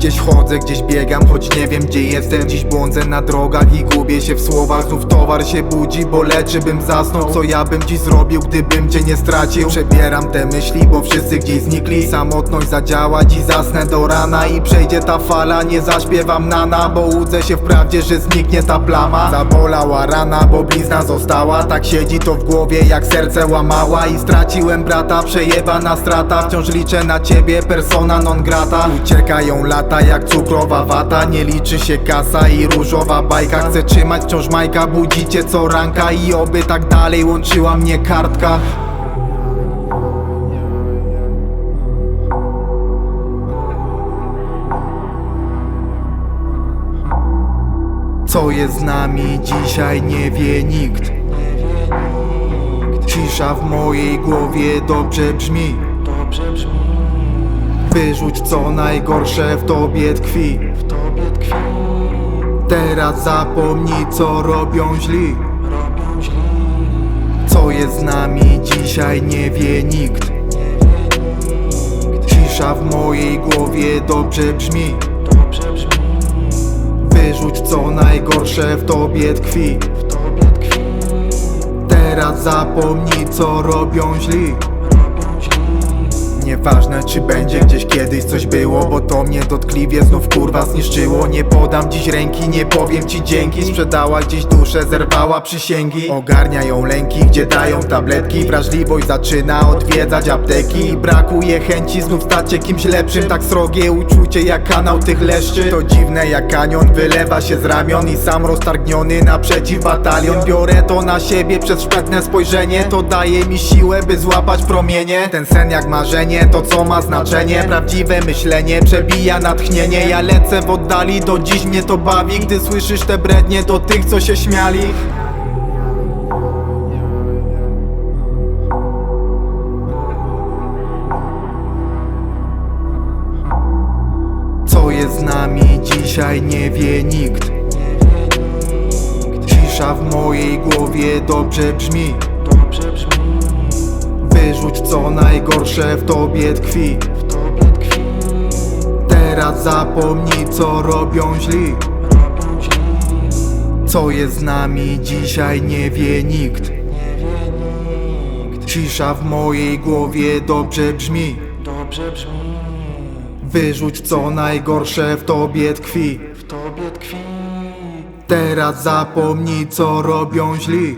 Gdzieś chodzę, gdzieś biegam, choć nie wiem gdzie jestem. Dziś błądzę na drogach i gubię się w słowach. Znów towar się budzi, bo leczy bym zasnął. Co ja bym dziś zrobił, gdybym cię nie stracił? Przebieram te myśli, bo wszyscy gdzieś znikli. Samotność zadziała, dziś zasnę do rana I przejdzie ta fala, nie zaśpiewam nana Bo łudzę się wprawdzie, że zniknie ta plama. Zabolała rana, bo blizna została. Tak siedzi to w głowie, jak serce łamała. I straciłem brata, przejebana strata. Wciąż liczę na ciebie, persona non grata. Uciekają lata jak cukrowa wata. Nie liczy się kasa i różowa bajka. Chcę trzymać wciąż majka, budzicie co ranka I oby tak dalej łączyła mnie kartka. Co jest z nami dzisiaj nie wie nikt. Cisza w mojej głowie Dobrze brzmi, Wyrzuć co najgorsze w tobie tkwi. W tobie tkwi. Teraz zapomnij co robią źli. Co jest z nami dzisiaj nie wie nikt. Cisza w mojej głowie dobrze brzmi. Dobrze brzmi. Wyrzuć co najgorsze w tobie tkwi. W tobie tkwi, Teraz zapomnij co robią źli Nieważne czy będzie gdzieś kiedyś coś było Bo to mnie dotkliwie znów kurwa zniszczyło. Nie podam dziś ręki, nie powiem ci dzięki. Sprzedała gdzieś duszę, zerwała przysięgi. Ogarnia ją lęki, gdzie dają tabletki. Wrażliwość zaczyna odwiedzać apteki. Brakuje chęci znów stać się kimś lepszym. Tak srogie uczucie jak kanał tych leszczy. To dziwne jak kanion wylewa się z ramion I sam roztargniony naprzeciw batalion. Biorę to na siebie przez szpetne spojrzenie. To daje mi siłę by złapać promienie. Ten sen jak marzenie, to co ma znaczenie? Prawdziwe myślenie przebija natchnienie. Ja lecę w oddali, do dziś mnie to bawi. Gdy słyszysz te brednie do tych co się śmiali. Co jest z nami dzisiaj nie wie nikt. Cisza w mojej głowie dobrze brzmi. Dobrze brzmi, Wyrzuć co najgorsze w tobie tkwi. Teraz zapomnij co robią źli. Co jest z nami dzisiaj nie wie nikt. Cisza w mojej głowie dobrze brzmi. Wyrzuć co najgorsze w tobie tkwi. Teraz zapomnij co Robią źli